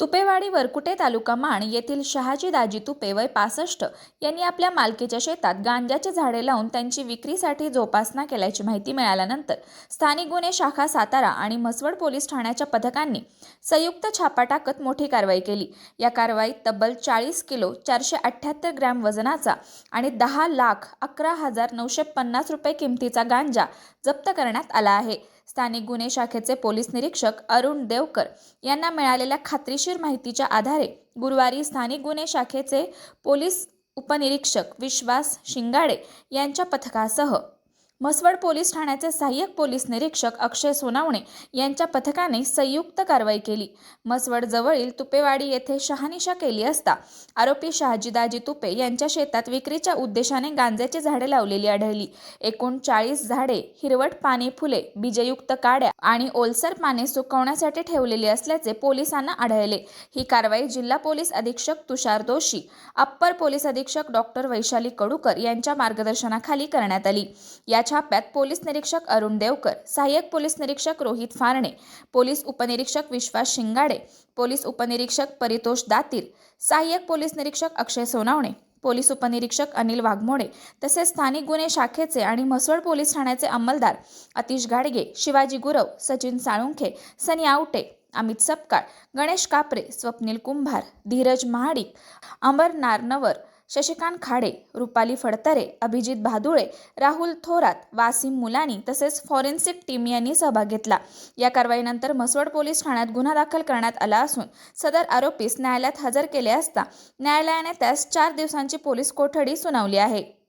तुपेवाडी वरकुटे तालुका माण येथील शहाजी दाजी तुपे वय पासष्ट यांनी आपल्या मालकीच्या शेतात गांजाची झाडे लावून त्यांची विक्रीसाठी जोपासना केल्याची माहिती मिळाल्यानंतर स्थानिक गुन्हे शाखा सातारा आणि म्हसवड पोलीस ठाण्याच्या पथकांनी संयुक्त छापा टाकत मोठी कारवाई केली. या कारवाईत तब्बल चाळीस किलो चारशे अठ्ठ्याहत्तर ग्रॅम वजनाचा आणि दहा लाख अकरा हजार नऊशे पन्नास रुपये किमतीचा गांजा जप्त करण्यात आला आहे. स्थानिक गुन्हे शाखेचे पोलीस निरीक्षक अरुण देवकर यांना मिळालेल्या खात्रीशीर माहितीच्या आधारे गुरुवारी स्थानिक गुन्हे शाखेचे पोलीस उपनिरीक्षक विश्वास शिंगाडे यांच्या पथकासह म्हसवड पोलीस ठाण्याचे सहाय्यक पोलीस निरीक्षक अक्षय सोनावणे यांच्या पथकाने संयुक्त कारवाई केली. म्हसवड जवळील तुपेवाडी येथे शहानिशा केली असता आरोपी शहाजीदाजी तुपे यांच्या शेतात विक्रीच्या उद्देशाने गांजाची झाडे लावलेली आढळली. एकूण चाळीस झाडे हिरवट पाने फुले बीजयुक्त काड्या आणि ओलसर पाने सुकवण्यासाठी ठेवलेली असल्याचे पोलिसांना आढळले. ही कारवाई जिल्हा पोलीस अधीक्षक तुषार दोशी अप्पर पोलीस अधीक्षक डॉक्टर वैशाली कडूकर यांच्या मार्गदर्शनाखाली करण्यात आली. या छाप्यात पोलीस निरीक्षक अरुण देवकर सहाय्यक पोलीस निरीक्षक रोहित फारणे पोलीस उपनिरीक्षक विश्वास शिंगाडे पोलीस उपनिरीक्षक परितोष दातीर सहाय्यक पोलीस निरीक्षक अक्षय सोनावणे पोलीस उपनिरीक्षक अनिल वाघमोडे तसेच स्थानिक गुन्हे शाखेचे आणि म्हसवड पोलीस ठाण्याचे अंमलदार अतिश गाडगे शिवाजी गुरव सचिन साळुंखे सनी आवटे अमित सपकाळ गणेश कापरे स्वप्नील कुंभार धीरज महाडिक अमर नारनवर शशिकांत खाडे रुपाली फडतरे अभिजित भादुळे राहुल थोरात वासिम मुलानी तसेच फॉरेन्सिक टीम यांनी सहभाग घेतला. या कारवाईनंतर म्हसवड पोलीस ठाण्यात गुन्हा दाखल करण्यात आला असून सदर आरोपीस न्यायालयात हजर केले असता न्यायालयाने त्यास चार दिवसांची पोलीस कोठडी सुनावली आहे.